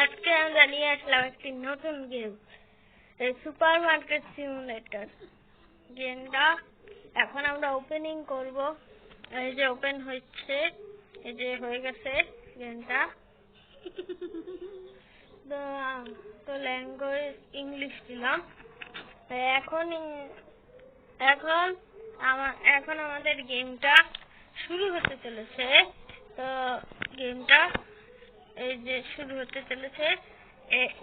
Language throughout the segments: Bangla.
আজকে আমরা নিয়ে আসলাম একটি নতুন গেম সুপার মার্কেট সিমুলেটর। গেমটা এখন আমরা ওপেনিং করব। এই যে ওপেন হচ্ছে, এই যে হয়ে গেছে গেমটা তো তো ল্যাঙ্গুয়েজ ইংলিশ দিলাম। এখন এখন আমার এখন আমাদের গেমটা শুরু হতে চলেছে। তো গেমটা এই যে শুরু হতে চলেছে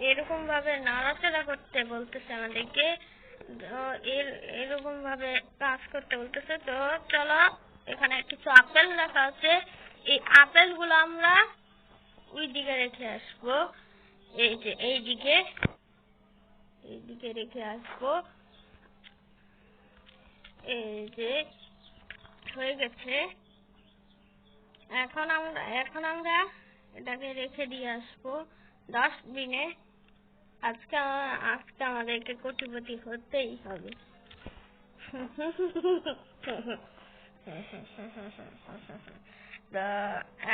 এরকম ভাবে নাড়াচাড়া করতে বলতেছে আমাদেরকে এরকম ভাবে কাজ করতে বলতেছে, তো চলো এখানে কিছু আপেল রাখা আছে, এই আপেলগুলো আমরা ওই দিকে রেখে আসব, এই যে এই দিকে এই দিকে রেখে আসব, এই যে হয়ে গেছে, এখন আমরা এখন আমরা এটাকে রেখে দিয়ে আসব। ডাস্টবিনে আজকে আজকে আমাদেরকে কোটিপতি হতেই হবে।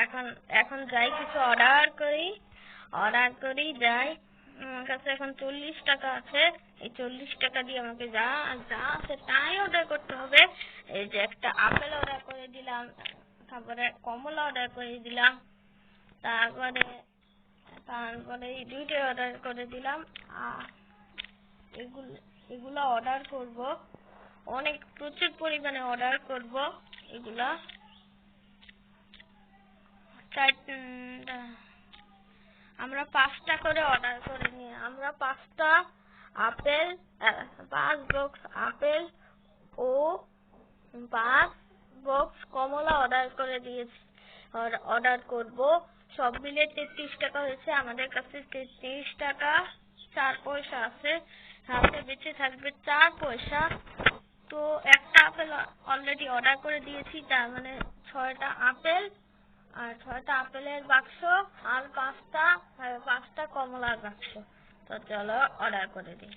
এখন এখন যাই, কিছু অর্ডার করি। অর্ডার করি, যাই। আমার কাছে এখন চল্লিশ টাকা আছে। এই চল্লিশ টাকা দিয়ে আমাকে যা যা আছে তাই অর্ডার করতে হবে। এই যে একটা আপেল অর্ডার করে দিলাম, তারপরে কমলা অর্ডার করে দিলাম। তারপরে তারপরে এই দুইটা অর্ডার করে দিলাম। এগুলো এগুলো অর্ডার করব। অনেক, প্রচুর পরিমাণে অর্ডার করব এগুলা। আমরা পাঁচটা করে অর্ডার করে নিয়ে, আমরা পাঁচটা আপেল পাঁচ বক্স আপেল ও পাঁচ বক্স কমলা অর্ডার করে দিয়েছি অর্ডার করব। সব মিলে তেত্রিশ টাকা হয়েছে। আমাদের কাছে তেত্রিশ টাকা, চার পয়সা আছে। হাতে বেঁচে থাকবে চার পয়সা। তো একটা আপেল অলরেডি অর্ডার করে দিয়েছি, তার মানে ছয়টা আপেল। আর ছয়টা আপেলের বাক্স, আর পাঁচটা আর পাঁচটা কমলার বাক্স। তো চলো অর্ডার করে দিই।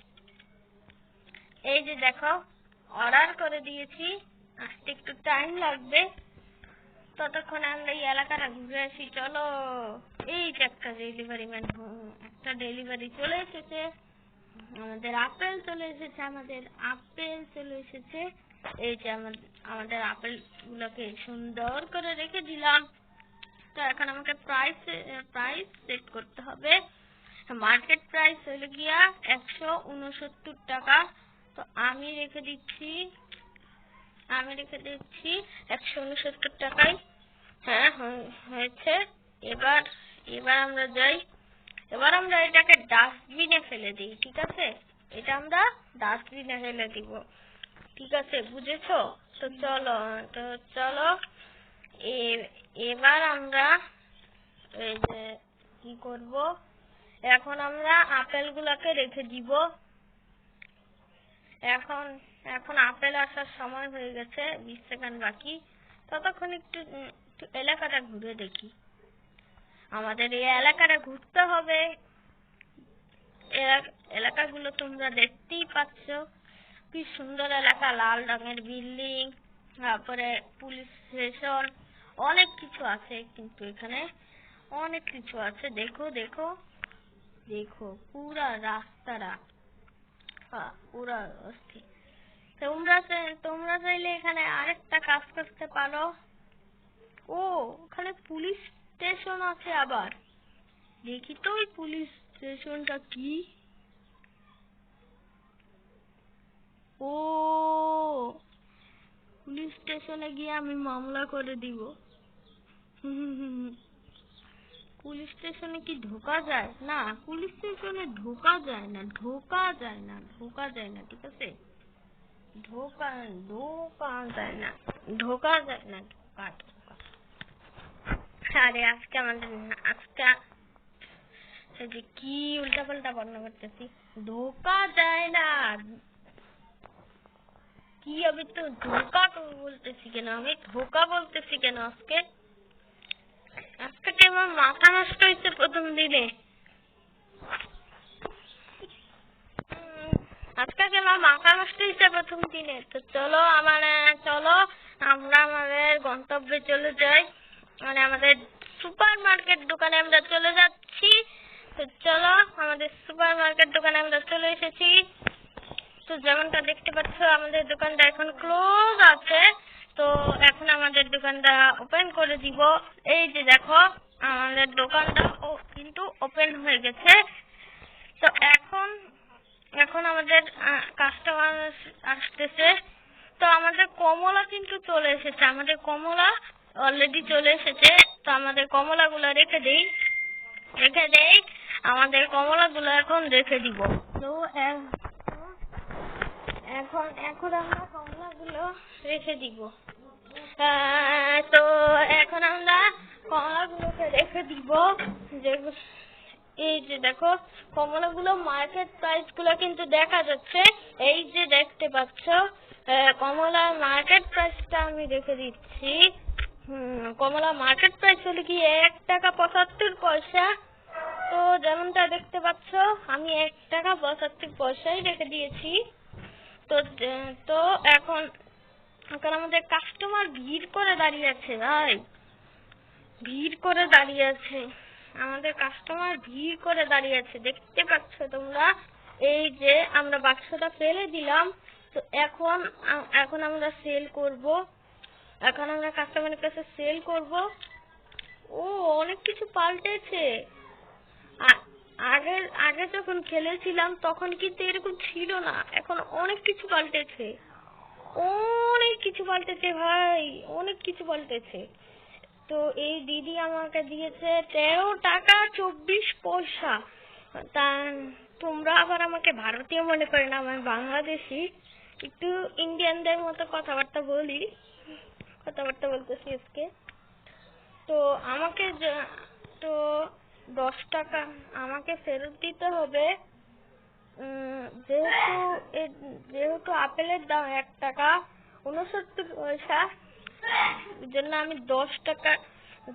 এই যে দেখো অর্ডার করে দিয়েছি। আসতে একটু টাইম লাগবে। ততক্ষণে আমরা এই এলাকাটা ঘুরে আসি, চলো। এই যে একটা ডেলিভারি ম্যান একটা ডেলিভারি চলে এসেছে। আমাদের আপেল চলে এসেছে, আমাদের আপেল চলে এসেছে। এই যে আমাদের আপেল গুলোকে সুন্দর করে রেখে দিলাম। তো এখন আমাকে প্রাইস প্রাইস সেট করতে হবে। মার্কেট প্রাইস হলো গিয়া একশো উনসত্তর টাকা। তো আমি রেখে দিচ্ছি আমি রেখে দিচ্ছি একশো উনসত্তর টাকায়। হ্যাঁ হয়েছে। এবার এবার আমরা যাই। এবার আমরা এটাকে ডাস্টবিনে ফেলে দিই, ঠিক আছে? এটা আমরা ডাস্টবিনে ফেলে দিব। ঠিক আছে, বুঝেছ? তো চলো তো চলো। এবার আমরা এই যে কি করব? এখন আমরা আপেল গুলাকে রেখে দিব। এখন এখন আপেল আসার সময় হয়ে গেছে বিশ সেকেন্ড বাকি। ততক্ষণ একটু একটু এলাকাটা ঘুরে দেখি। আমাদের এই এলাকাটা ঘুরতে হবে। এলা- এলাকাগুলো তোমরা দেখতেই পাচ্ছ। কি সুন্দর এলাকা লাল রঙের বিল্ডিং তারপরে পুলিশ স্টেশন অনেক কিছু আছে কিন্তু এখানে। অনেক কিছু আছে। দেখো দেখো। দেখো পুরা রাস্তাটা। হ্যাঁ, পুরা অস্থির তোমরা তোমরা চাইলে এখানে আরেকটা কাজ করতে পারো। ও, ওখানে পুলিশ স্টেশন আছে আবার। দেখি তো ওই পুলিশ স্টেশনটা কি। ও, পুলিশ স্টেশনে গিয়ে আমি মামলা করে দিব। পুলিশ স্টেশনে কি ঢোকা যায়? না, পুলিশ স্টেশনে ঢোকা যায় না, ঢোকা যায় না, ঢোকা যায় না, ঠিক আছে? ঢোকা ঢোকা যায় না ঢোকা যায় না ঢোকা ঢোকা আরে আজকে আমাদের আজকে যে কি উল্টা পাল্টা বর্ণনা করতেছি? ঢোকা যায় না। কি আমি তো ধোকা তো বলতেছি কেন? আমি ধোকা বলতেছি কেন আজকে? আজকে আমার মাথা নষ্ট হয়েছে প্রথম দিনে। আজকে আমার মাথা নষ্ট হয়েছে প্রথম দিনে, তো চলো আমার, চলো আমরা আমাদের গন্তব্যে চলে যাই। মানে আমাদের সুপার মার্কেট দোকানে আমরা চলে যাচ্ছি। তো চলো আমাদের সুপার মার্কেট দোকানে আমরা চলে এসেছি। তো যেমনটা দেখতে পাচ্ছ, আমাদের দোকানটা এখন ক্লোজ আছে। তো এখন আমাদের দোকানটা ওপেন করে দিব। এই যে দেখো, আমাদের দোকানটা কিন্তু ওপেন হয়ে গেছে। তো এখন এখন আমাদের কাস্টমার আসতেছে। তো আমাদের কমলা কিন্তু চলে এসেছে। আমাদের কমলা অলরেডি চলে এসেছে। তো আমাদের কমলা গুলো রেখে দেই। রেখে দেই। আমাদের কমলা গুলো এখন রেখে দিব। তো এখন এখন আমরা কমলা গুলো রেখে দিব। তো এখন আমরা কমলা গুলোকে রেখে দিব। যে এই যে দেখো কমলা গুলো মার্কেট প্রাইসগুলো কিন্তু দেখা যাচ্ছে। এই যে দেখতে পাচ্ছ কমলার মার্কেট প্রাইসটা আমি রেখে দিচ্ছি। কমলা মার্কেট প্রাইস হলো কি এক টাকা পঁচাত্তর পয়সা। তো যেমনটা দেখতে পাচ্ছ, আমি এক টাকা পঁচাত্তর পয়সাই রেখে দিয়েছি। তো তো এখন এখন আমাদের কাস্টমার ভিড় করে দাঁড়িয়ে আছে, ভাই। ভিড় করে দাঁড়িয়ে আছে। আমাদের কাস্টমার ভিড় করে দাঁড়িয়ে আছে দেখতে পাচ্ছ তোমরা? এই যে আমরা বাক্সটা ফেলে দিলাম। তো এখন এখন আমরা সেল করব। এখন আমরা কাস্টমারের কাছে সেল করব। ও, অনেক কিছু পাল্টেছে। আ- আগে আগে যখন খেলেছিলাম, তখন কিন্তু এরকম ছিল না। এখন অনেক কিছু পাল্টেছে। অনেক কিছু পাল্টেছে ভাই। অনেক কিছু পাল্টেছে। তো এই দিদি আমাকে দিয়েছে তেরো টাকা চব্বিশ পয়সা। তা তোমরা আবার আমাকে ভারতীয় মনে করে না আমি বাংলাদেশি। একটু ইন্ডিয়ানদের মতো কথাবার্তা বলি। কথাবার্তা বলতেছি আজকে। তো আমাকে তো দশ টাকা আমাকে ফেরত দিতে হবে। যেহেতু যেহেতু আপেলের দাম এক টাকা, উনসত্তর পয়সা। এই জন্য আমি দশ টাকা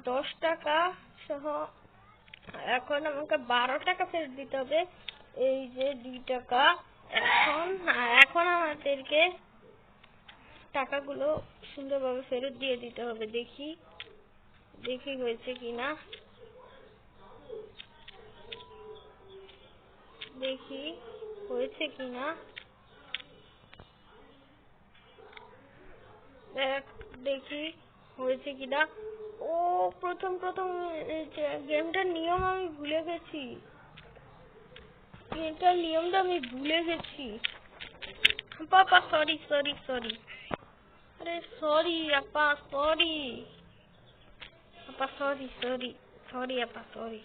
দশ টাকা সহ এখন আমাকে বারো টাকা ফেরত দিতে হবে। এই যে দুই টাকা, এখন এখন আমাদেরকে টাকাগুলো সুন্দরভাবে ফেরত দিয়ে দিতে হবে। দেখি দেখি হয়েছে কিনা। দেখি হয়েছে কিনা। দেখ হয়েছে কিনা। ও প্রথম প্রথম গেমটার নিয়ম আমি ভুলে গেছি। গেমটার নিয়মটা আমি ভুলে গেছি। পাপা সরি সরি সরি আরে সরি আপা সরি আপা সরি সরি সরি আপা সরি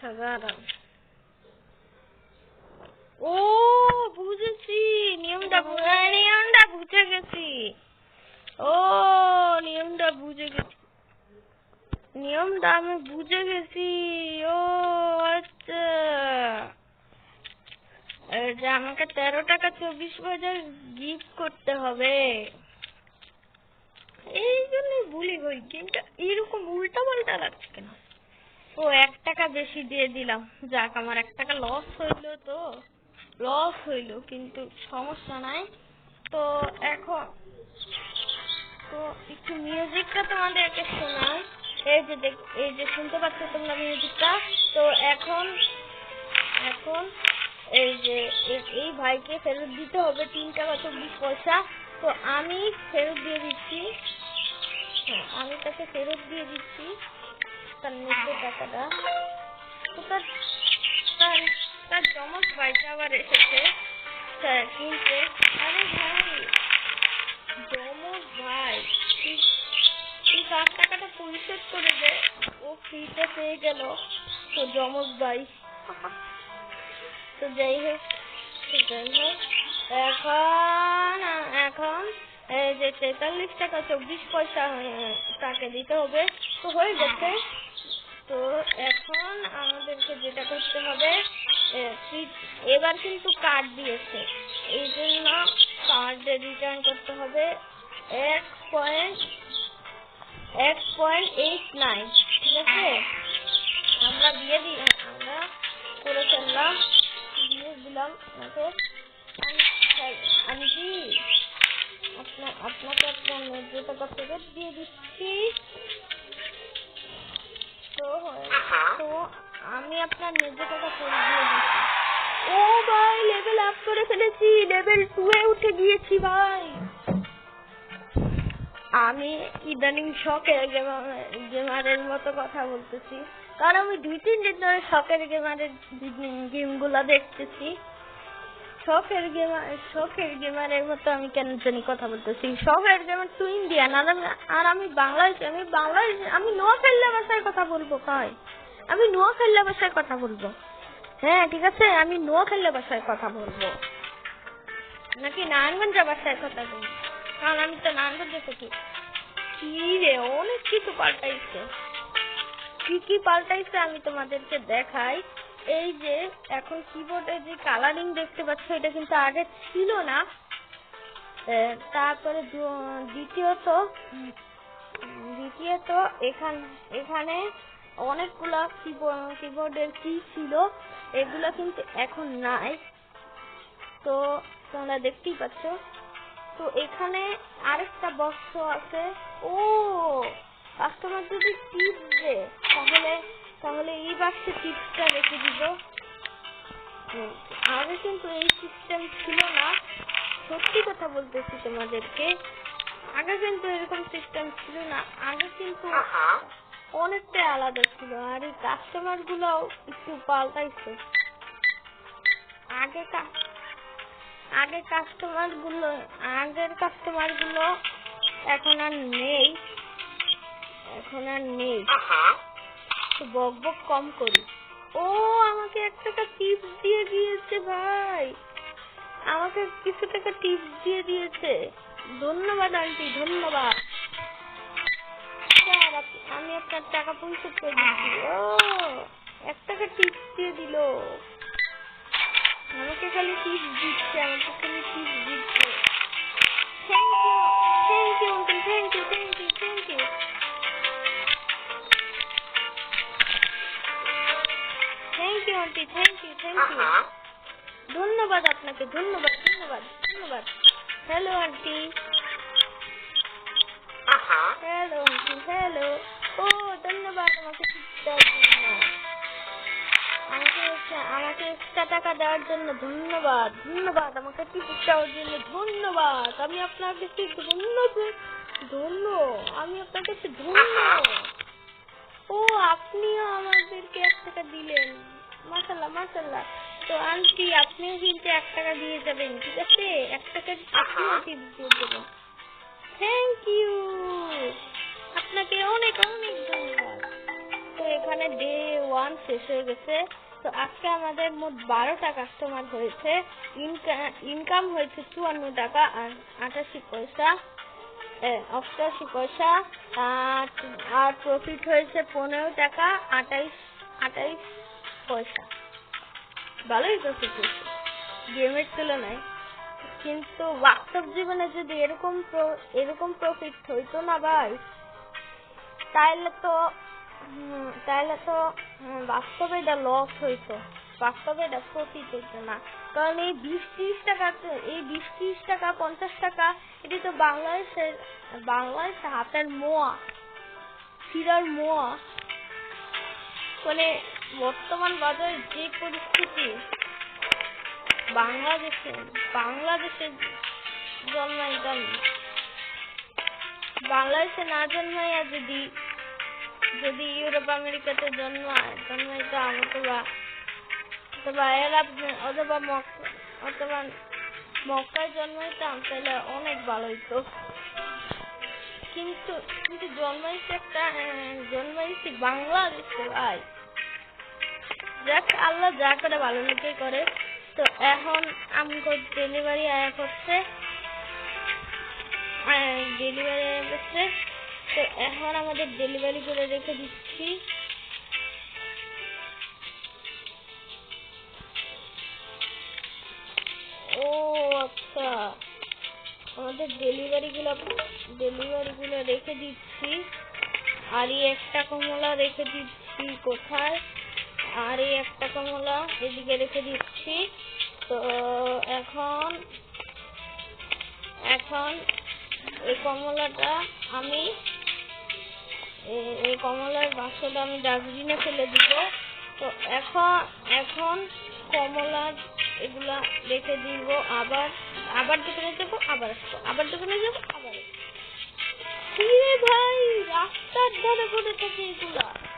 সাধারণ। ও! বুঝেছি নিয়মটা বু- হ্যাঁ, নিয়মটা বুঝে গেছি। ও নিয়মটা বুঝে গেছি। নিয়মটা আমি বুঝে গেছি। ও আচ্ছা। যে আমাকে তেরো টাকা চব্বিশ পয়সা গিফট করতে হবে। এই জন্য ভুলি গই গেমটা এরকম উল্টা পাল্টা লাগছে কেন? ও এক টাকা বেশি দিয়ে দিলাম। যাক আমার এক টাকা লস হইল তো। লস হইল, কিন্তু সমস্যা নাই। তো এখন, তো একটু মিউজিকটা তোমাদেরকে শোনাই এই যে এই যে শুনতে পাচ্ছ তোমরা মিউজিকটা, তো এখন এখন এই যে, এই ভাইকে ফেরত দিতে হবে তিন টাকা চব্বিশ পয়সা। তো আমি ফেরত দিয়ে দিচ্ছি। হ্যাঁ আমি তাকে ফেরত দিয়ে দিচ্ছি। তার নিজের টাকাটা। তো তার তার জমক ভাইটা আবার এসেছে। স্যার, কিনতে আরে ভাই জমক ভাই, তুই তার টাকাটা পরিশোধ করে দে, ও ফ্রিতে পেয়ে গেল। তো জমক ভাই। তো যাই হোক যাই হোক, এখন এখন যে তেতাল্লিশ টাকা চব্বিশ পয়সা তাকে দিতে হবে। তো হয়ে গেছে। তো এখন আমাদেরকে যেটা করতে হবে এবার কিন্তু কার্ড দিয়েছে। এই জন্য কার্ডে রিটার্ন করতে হবে এক পয়েন্ট এক পয়েন্ট এইট নাইন ঠিক আছে? আমরা দিয়ে দিই আমরা করে ফেললাম দিয়ে দিলাম ওকে আমি কি? আপনার আপনাকে আপনার ন্যায্য টাকা ফেরত দিয়ে দিচ্ছি। তো হয়ে- তো আমি আপনার ন্যায্য টাকা ফেরত দিয়ে দিচ্ছি। ও ভাই লেভেল আপ করে ফেলেছি লেভেল টু এ উঠে গিয়েছি ভাই। আমি ইদানিং শখের গেমারের মতো কথা বলতেছি। কারণ আমি দুই, তিন দিন ধরে শখের গেমারের গেমগুলা দেখতেছি। শখের গেমার শখের গেমারের মতো আমি কেন জানি কথা বলতেছি। শখের গেমার তো ইন্ডিয়ান আর আমি আর আমি বাংলাদেশ আমি বাংলাদেশ, আমি নোয়াখালী ভাষায় কথা বলব, ভাই। আমি নোয়াখালী ভাষায় কথা বলব। হ্যাঁ ঠিক আছে? আমি নোয়াখালী ভাষায় কথা বলব। নাকি নারায়ণগঞ্জ ভাষায় কথা বলব? কারণ আমি তো নারায়ণগঞ্জে থাকি। কি রে, অনেক কিছু পাল্টাইছে। কি কি পাল্টাইছে আমি তোমাদেরকে দেখাই। এই যে, এখন কিবোর্ডে যে কালারিং দেখতে পাচ্ছ, এটা কিন্তু আগে ছিল না। তারপরে দ্বিতীয়ত দ্বিতীয়ত এখান, এখানে অনেকগুলা কিবোর্ড কিবোর্ডের কি ছিল। এগুলা কিন্তু এখন নাই। তো তোমরা দেখতেই পাচ্ছ। তো এখানে আরেকটা বক্স আছে। ও কাস্টমার যদি টিপস দেয়, তাহলে তাহলে এই বাক্সে টিপসটা রেখে দিব। আগে কিন্তু এই সিস্টেম ছিল না। সত্যি কথা বলতেছি তোমাদেরকে। আগে কিন্তু এরকম সিস্টেম ছিল না। আগে কিন্তু অনেকটাই আলাদা ছিল, আর এই কাস্টমারগুলো একটু পাল্টাইছে। আগে আগে কাস্টমারগুলো, আগের কাস্টমারগুলো এখন আর নেই। এখন আর নেই। বক বক কম করি। ও আমাকে এক টাকা টিপস দিয়ে দিয়েছে ভাই। আমাকে কিছু টাকা টিপস দিয়ে দিয়েছে। ধন্যবাদ আন্টি ধন্যবাদ। আমি আপনার টাকা পরিশোধ করে দিচ্ছি ও এক টাকা টিপস দিয়ে দিল। আমাকে খালি টিপস দিচ্ছে আমাকে খালি টিপস দিচ্ছে। Thank you thank you uncle thank you thank you thank you thank you aunty thank you thank you ধন্যবাদ আপনাকে ধন্যবাদ ধন্যবাদ ধন্যবাদ। হ্যালো আন্টি হ্যালো হ্যালো ও ধন্যবাদ আমাকে দেওয়ার জন্য। আমাকে আমাকে এক্সট্রা টাকা দেওয়ার জন্য ধন্যবাদ। ধন্যবাদ আমাকে টিপস দেওয়ার জন্য। ধন্যবাদ। আমি আপনার কাছে ধন্য ধন্য। আমি আপনার কাছে ধন্য। ও আপনিও আমাদেরকে এক টাকা দিলেন। মাশাল্লাহ মাশাল্লাহ তো আন্টি আপনিও কিন্তু এক টাকা দিয়ে যাবেন ঠিক আছে? এক টাকা আপনিও দিয়ে দেবেন। থ্যাংক ইউ আপনাকে অনেক অনেক ধন্যবাদ। তো এখানে ডে ওয়ান শেষ হয়ে গেছে। তো আজকে আমাদের মোট বারোটা কাস্টমার হয়েছে। ইনকাম হয়েছে চুয়ান্ন টাকা আর আটাশি পয়সা। অষ্টাশি পয়সা। আর প্রফিট হয়েছে পনেরো টাকা আটাইশ আটাইশ পয়সা। ভালোই প্রফিট হয়েছে। গেমের তুলনায়। কিন্তু বাস্তব জীবনে যদি এরকম এরকম প্রফিট হইতো না ভাই তাহলে তো তাহলে তো বাস্তবে এটা লস হইতো। বাস্তবে এটা প্রফিট হইতো না। কারণ এই বিশ ত্রিশ টাকা, এই বিশ ত্রিশ টাকা, পঞ্চাশ টাকা, এটি তো বাংলাদেশের, বাংলাদেশে হাতের মোয়া, শিরার মোয়া। মানে বর্তমান বাজারে যে পরিস্থিতি বাংলাদেশে বাংলাদেশের জন্মাইতাম। বাংলাদেশে না জন্মাইয়া যদি যদি ইউরোপ, আমেরিকাতে জন্মায় জন্মাইতাম অথবা অথবা এরাব অথবা অথবা মক্কায় জন্মাইতাম, তাহলে অনেক ভালো হইতো। কিন্তু কিন্তু জন্মাইছে একটা জন্মাইছি বাংলাদেশে, ভাই। যাক, আল্লাহ যা করে ভালো লোকে করে। তো এখন আমগো ডেলিভারি আয়া করছে ডেলিভারি আয়া করছে তো এখন আমাদের ডেলিভারি করে রেখে দিচ্ছি। ও আচ্ছা। আমাদের ডেলিভারি গুলো ডেলিভারি গুলো রেখে দিচ্ছি। আর একটা কমলা রেখে দিচ্ছি কোথায়? আর এই একটা কমলা এদিকে রেখে দিচ্ছি। তো এখন এখন এই কমলাটা আমি, এই কমলার বাক্সটা আমি ডাস্টবিনে ফেলে দিব। তো এখন এখন কমলা এগুলা রেখে দিব। আবার আবার দোকানে যাব আবার আসব। আবার দোকানে যাব আবার আসব। ভাই, রাস্তার ধারে পড়ে থাকে এগুলা?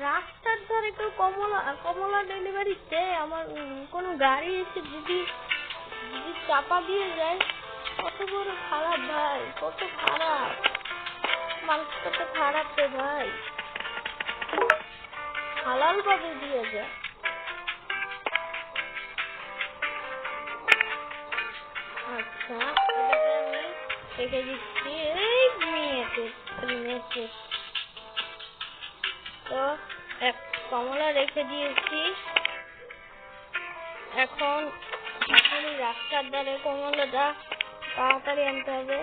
রাস্তার ধারে কেউ কমলা কমলা ডেলিভারি দেয়। আমার কোনো গাড়ি এসে যদি যদি চাপা দিয়ে যায়, কত বড় খারাপ ভাই, কত খারাপ। মানুষ কত খারাপ রে ভাই। হালাল ভাবে দিয়ে যায়। আচ্ছা এটাকে দিচ্ছি। এই মেয়েতে মেয়েতে তো এক কমলা রেখে দিয়েছি। এখন এখন রাস্তার ধারে কমলাটা তাড়াতাড়ি আনতে হবে।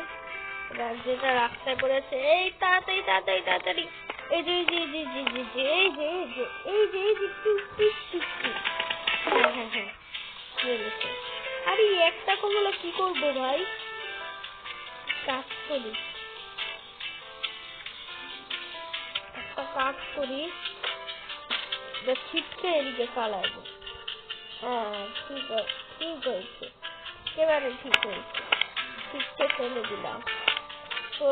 যেটা রাস্তায় পড়েছে, এই তাড়াতাড়ি তাড়াতাড়ি তাড়াতাড়ি। এই যে এই যে এই যে, এই এই যে এই যে এই যে এই যে হ্যাঁ হ্যাঁ হ্যাঁ আরে একটা কমলা কি করব ভাই? কাজ করি। একটা কাজ করি। যে ছিটকে এদিকে চালাবো হ্যাঁ ঠিক ঠিক হয়েছে। এবারে ঠিক হয়েছে। ছিটকে ফেলে দিলাম। তো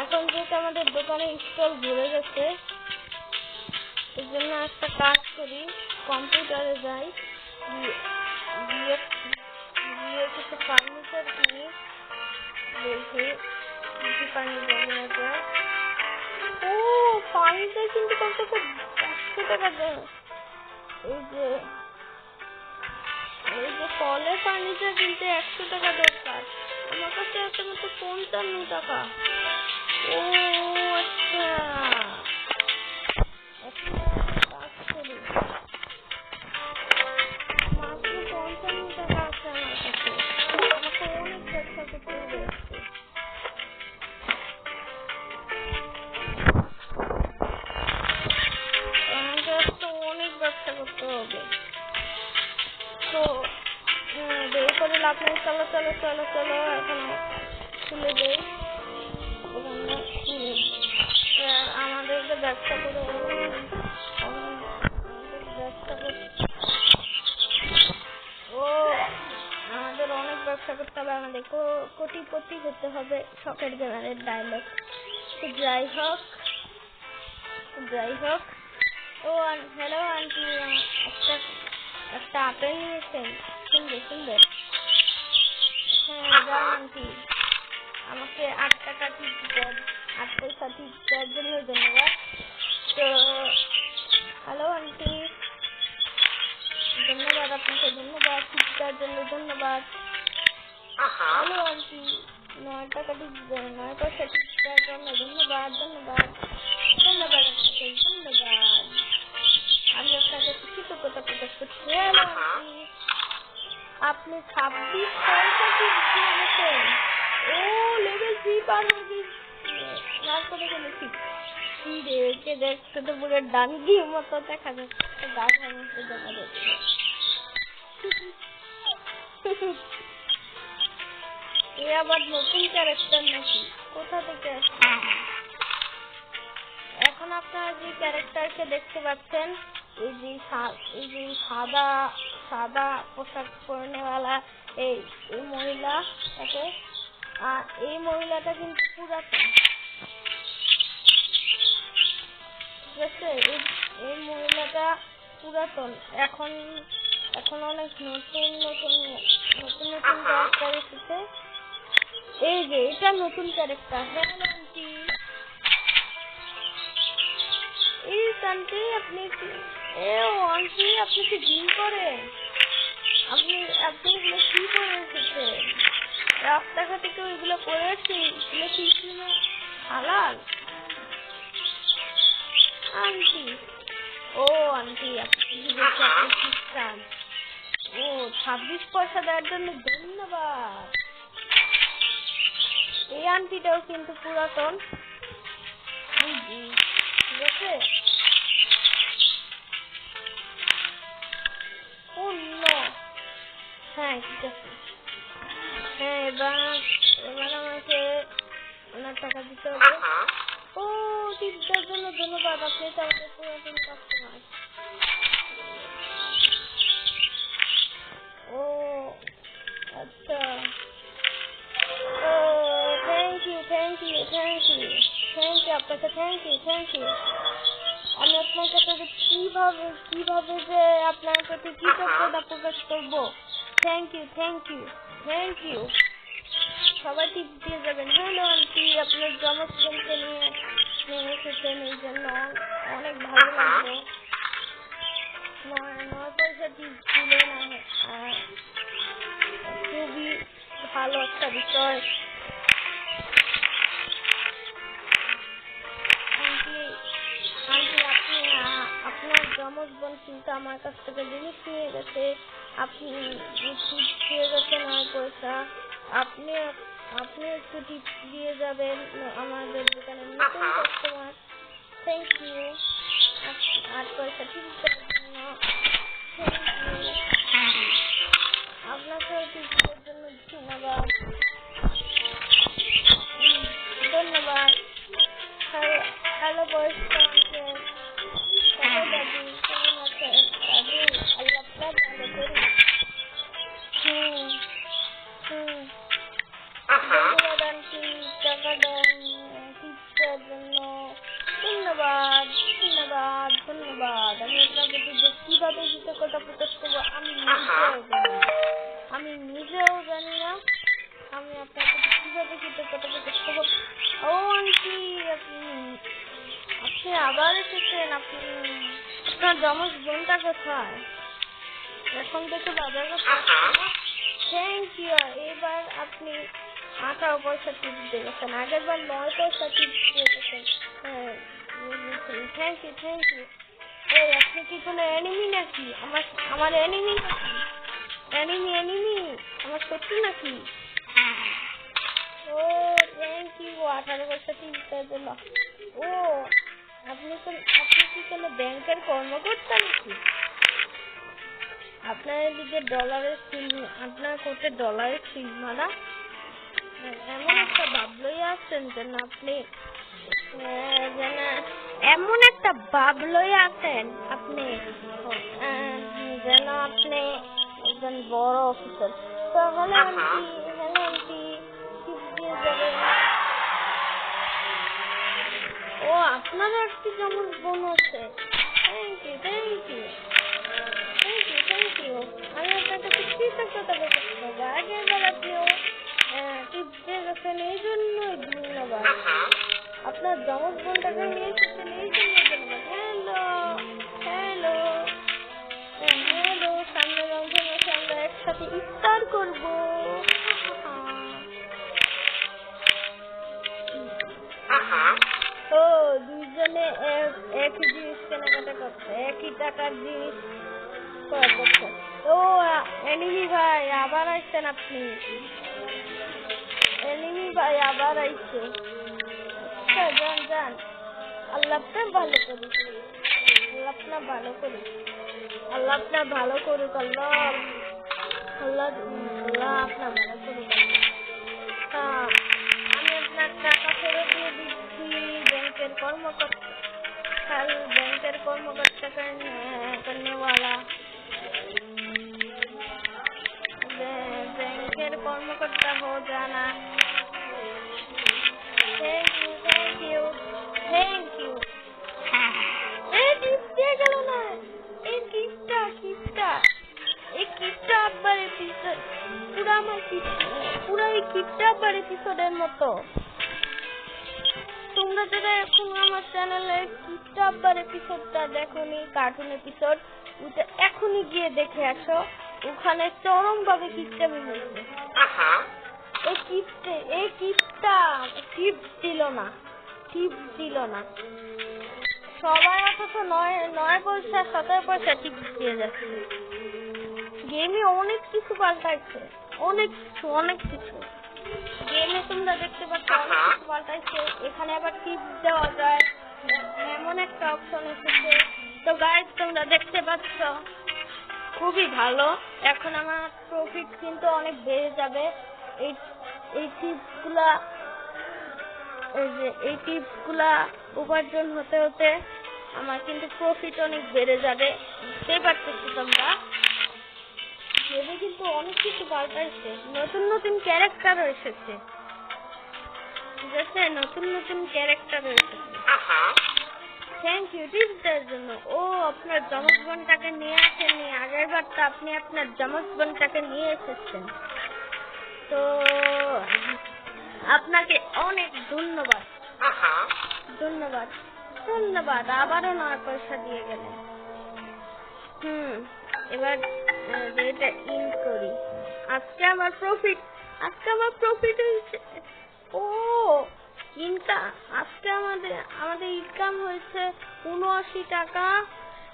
এখন যেহেতু আমাদের দোকানে স্টল ভরে গেছে এই জন্য একটা কাজ করি। কম্পিউটারে যাই। গিয়ে গিয়ে কিছু ফার্নিচার কিনি। দেখি কিছু ফার্নিচার নেওয়া যায়। ও ফার্নিচার কিন্তু কত টাকা একশো টাকা দেয় এই যে এই যে কলের পানিটা কিন্তু একশো টাকা দরকার। আমার কাছে আছে মতো পঞ্চান্ন টাকা। ও আচ্ছা। আন্টি আমাকে আট টাকা দেওয়ার আট পয়সা টিপ দেওয়ার জন্য ধন্যবাদ। তো হ্যালো আন্টি ধন্যবাদ আপনাকে ধন্যবাদ টিপ দেওয়ার জন্য ধন্যবাদ। হ্যালো আন্টি নয় টাকা দেন নয় পয়সা টিপ দেওয়ার জন্য ধন্যবাদ ধন্যবাদ। ধন্যবাদ আপনাকে ধন্যবাদ। আমি আপনাকে কৃতজ্ঞতা প্রকাশ করছি। হ্যালো আন্টি আপনি ছাব্বিশ পয়সা টিপ দিয়েছেন ও লেভেল থ্রি পার হয়ে গেছি। করে ফেলেছি দেখতে তো পুরো মতো দেখা যাচ্ছে। মতো দেখা যাচ্ছে। এ আবার নতুন ক্যারেক্টার নাকি? কোথা থেকে আসছে? এখন আপনারা যে ক্যারেক্টারকে দেখতে পাচ্ছেন, এই যে এই যে সাদা সাদা পোশাক পরনেওয়ালা এই এই মহিলা তাকে আর এই মহিলাটা কিন্তু পুরাতন। ঠিক এই মহিলাটা পুরাতন। এখন এখন অনেক নতুন নতুন নতুন নতুন ক্যারেক্টার এসেছে। এই যে, এটা নতুন ক্যারেক্টার হ্যালো আন্টি এই আন্টি আপনি কি এ আন্টি আপনি কি জিম করেন? আপনি আপনি এগুলো কি করে এসেছেন। রাস্তাঘাটে কেউ এগুলো করে এগুলো কি হালাল? আন্টি, ও আন্টি, আপনি ও, ছাব্বিশ পয়সা দেওয়ার জন্য ধন্যবাদ। এই আন্টিটাও কিন্তু পুরাতন। ঠিক আছে? হ্যাঁ ঠিক আছে। হ্যাঁ এবার এবার আমাকে ওনার টাকা দিতে হবে। ও টিপটার জন্য ধন্যবাদ। আপনি তো পুরাতন কাস্টমার ও আচ্ছা। ও thank you thank you thank you thank you আপনাকে থ্যাংক ইউ থ্যাংক ইউ আমি আপনার কাছে কীভাবে কীভাবে যে আপনার প্রতি কৃতজ্ঞতা প্রকাশ করব। Thank you thank you thank you সবাই টিপ দিয়ে যাবেন। হ্যালো, আন্টি, আপনার জন্মদিনকে নিয়ে নিয়ে এসেছেন এই জন্য অনেক ভালো লাগল। দিলেন খুবই ভালো একটা বিষয়। আপনি আপনার যমজ বোন কিন্তু আমার কাছ থেকে জিনিস নিয়ে গেছে। আপনি টিপ দিয়ে গেছেন নয় পয়সা আপনি আপনি একটু টিপ দিয়ে যাবেন আমাদের দোকানের নতুন কাস্টমার থ্যাংক ইউ আট পয়সা দেওয়ার জন্য থ্যাংক ইউ আপনাকে টিপ দেওয়ার জন্য ধন্যবাদ। ধন্যবাদ। হ্যালো আঙ্কেল হ্যালো দাদু। ধন্যবাদ ধন্যবাদ ধন্যবাদ। আমি আপনাকে যে কীভাবে কৃতজ্ঞতা প্রকাশ করব আমি নিজেও জানি আমি নিজেও জানি না আমি আপনাকে কীভাবে কৃতজ্ঞতা প্রকাশ করব। ও আন্টি আপনি আপনি আবার এসেছেন আপনি আপনার জমজ বোনটা কোথায়? এখন থেকে বাজার থ্যাংক ইউ এবার আপনি আঠারো পয়সা টিপ দিয়ে গেছেন আগের বার নয় পয়সা টিপ দিয়ে গেছেন। হ্যাঁ। থ্যাংক ইউ থ্যাংক ইউ এই আপনি কি কোনো এনিমি নাকি আমার আমার এনিমি নাকি এনিমি এনিমি আমার শত্রু নাকি ও থ্যাংক ইউ আঠারো পয়সা টিপ জন্য ও আপনি তো, আপনি কি কোনো ব্যাংকের কর্মকর্তা নাকি? আপনার এদিকে ডলারের সিল আপনার কোটে ডলারের সিল মারা? এমন একটা বাবলই আছেন যেন আপনি এমন একটা বাবলই আছেন আপনি। যেন আপনি একজন বড় অফিসার তো hello aunty hello aunty tip দিয়ে যাবেন ও আপনারও একটি যেমন বোন আছে thank you thank you thank you thank you আমি আপনার কাছে কৃতজ্ঞতা প্রকাশ করব। আগের বার আপনিও টিপ দিয়ে গেছেন এই জন্যই ধন্যবাদ। আপনার জমজ বোনটাকে নিয়ে এসেছেন এই জন্য হ্যালো হ্যালো হ্যালো সামনে রমজান মাসে আমরা একসাথে ইফতার করব। দুইজনে এক একই জিনিস কেনাকাটা করছে একই টাকার জিনিস ক্রয় করছে। ও এনিমি ভাই আবার আসছেন আপনি? এনিমি ভাই আবার আইছে। স্যার যান যান আল্লাহ আপনার ভালো করুক আল্লাহ আপনার ভালো করুক আল্লাহ আপনার ভালো করুক আল্লাহ আল্লাহ আল্লাহ আপনার ভালো করুক আমি আপনার টাকা ফেরত দিয়ে দিচ্ছি ব্যাংকের কর্মকর্তা কাল ব্যাংকের কর্মকর্তা কর্মওয়ালা ব্যাংকের কর্মকর্তা হো জানা Thank you, thank you, thank you. এ টিপতে গেল না এ টিপটা টিপটা এই কিপটা আবার এপিসোড পুরো আমার পুরো এই কিপটা এপিসোডের মতো তোমরা যারা এখন আমার চ্যানেলে কিপটা আবার এপিসোডটা দেখোনি কার্টুন এপিসোড ওটা এখনই গিয়ে দেখে আসো ওখানে চরমভাবে কিপটা মিলেছে আহা এই কিপটে এই কিপটা। টিপ দিল না টিপ দিল না। সবাই অথচ নয় নয় পয়সা সতেরো পয়সা টিপ দিয়ে যাচ্ছে। গেমে অনেক কিছু পাল্টাইছে অনেক কিছু অনেক কিছু। গেমে তোমরা দেখতে পাচ্ছ অনেক কিছু পাল্টাইছে। এখানে আবার টিপ দেওয়া যায়। এমন একটা অপশন এসেছে। তো গাইজ তোমরা দেখতে পাচ্ছ খুবই ভালো। এখন আমার প্রফিট কিন্তু অনেক বেড়ে যাবে। এই এই টিপসগুলা এই যে এই টিপসগুলা উপার্জন হতে হতে আমার কিন্তু প্রফিট অনেক বেড়ে যাবে বুঝতেই পারতেছি তোমরা। গেমে কিন্তু অনেক কিছু পাল্টাইছে। নতুন নতুন ক্যারেক্টারও এসেছে। ঠিক আছে? নতুন নতুন ক্যারেক্টার এসেছে। থ্যাংক ইউ টিপসের জন্য। ও আপনার যমজ বোনটাকে নিয়ে আসেননি। আগের বার তো আপনি আপনার যমজ বোনটাকে নিয়ে এসেছেন। তো আপনাকে অনেক ধন্যবাদ। ধন্যবাদ। ধন্যবাদ আবারও নয় পয়সা দিয়ে গেলেন হুম এবার এটা ইন করি। আজকে আমার প্রফিট আজকে আমার প্রফিট হয়েছে। ও ইনকাম আজকে আমাদের আমাদের ইনকাম হয়েছে উনআশি টাকা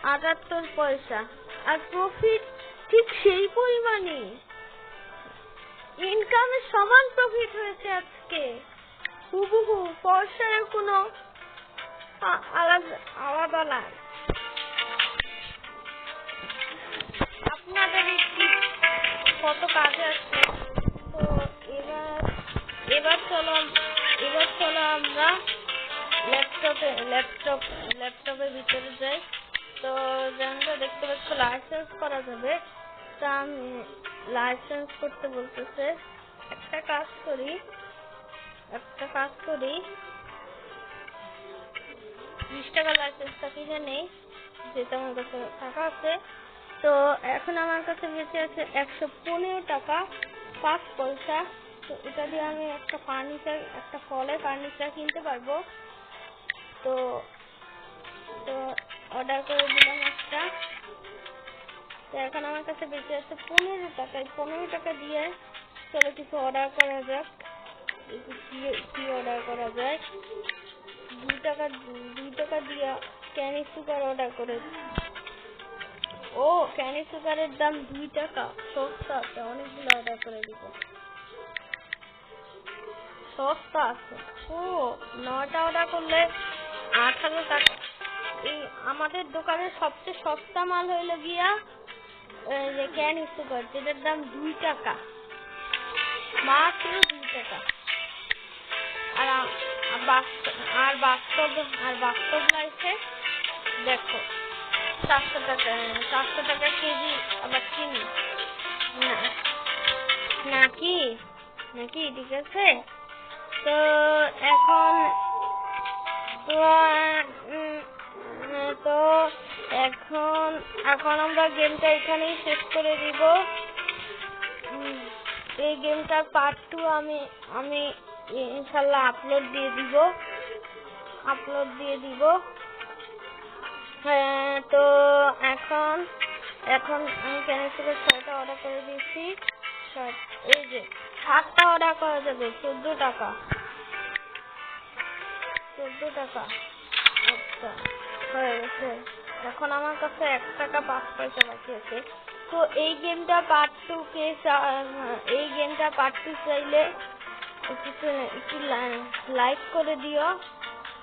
আটাত্তর পয়সা। আর প্রফিট ঠিক সেই পরিমাণই। ইনকামের সমান প্রফিট হয়েছে আজকে। হুবহু, পয়সার কোনো আলাদা নাই আপনাদের কত কাজে আসছে? তো এবার এবার চলো এবার চলো আমরা ল্যাপটপে ল্যাপটপ ল্যাপটপের ভিতরে যাই। তো যেমনটা দেখতে পাচ্ছ লাইসেন্স করা যাবে। তা আমি লাইসেন্স করতে বলতেছে। একটা কাজ করি, একটা কাজ করি। বিশ টাকা লাইসেন্সটা কিনে নেই যেটা আমার কাছে টাকা আছে। তো এখন আমার কাছে বেঁচে আছে একশো পনেরো টাকা, পাঁচ পয়সা। তো এটা দিয়ে আমি একটা ফার্নিচার একটা ফলের ফার্নিচার কিনতে পারব। তো তো অর্ডার করে দিলাম একটা। এখন আমার কাছে বেঁচে আছে পনেরো টাকা এই পনেরো টাকা দিয়ে চলো কিছু অর্ডার করা যাক। কি অর্ডার করা যায়? দুই টাকা দুই টাকা দিয়ে ক্যানি সুগার অর্ডার করে ও ক্যানি সুগারের দাম দুই টাকা। সস্তা আছে, অনেকগুলো অর্ডার করে দিব। সস্তা আছে। ও, নয়টা অর্ডার করলে আঠারো টাকা। এই আমাদের দোকানের সবচেয়ে সস্তা মাল হইল গিয়া যে ক্যানি সুগার যেটার দাম দুই টাকা। মাত্র দুই টাকা। আর আর বাস্তব আর বাস্তব লাইফে দেখো, চারশো টাকা চারশো টাকা কেজি আবার চিনি নাকি নাকি ঠিক আছে? তো এখন এখন আমরা গেমটা এখানেই শেষ করে দিব। এই গেমটার পার্ট টু আমি আমি ইনশাল্লাহ আপলোড দিয়ে দিব। আপলোড দিয়ে দিব। হ্যাঁ তো এখন এখন আমি ক্যানের থেকে ছয়টা অর্ডার করে ছয়- এই যে সাতটা অর্ডার করা যাবে, চোদ্দ টাকা। চোদ্দ টাকা। আচ্ছা হয়ে গেছে। এখন আমার কাছে এক টাকা পাঁচ পয়সা বাকি আছে। তো এই গেমটা পার্ট টু কে এই গেমটা পার্ট টু চাইলে একটু একটু লাইক করে দিও।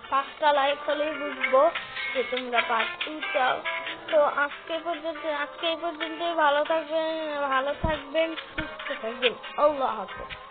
পাঁচটা লাইক হলেই বুঝব যে তোমরা পার্ট টু চাও। তো আজকে পর্যন্ত, আজকে এই পর্যন্তই ভালো থাকবেন ভালো থাকবেন, সুস্থ থাকবেন। আল্লাহ হাফেজ।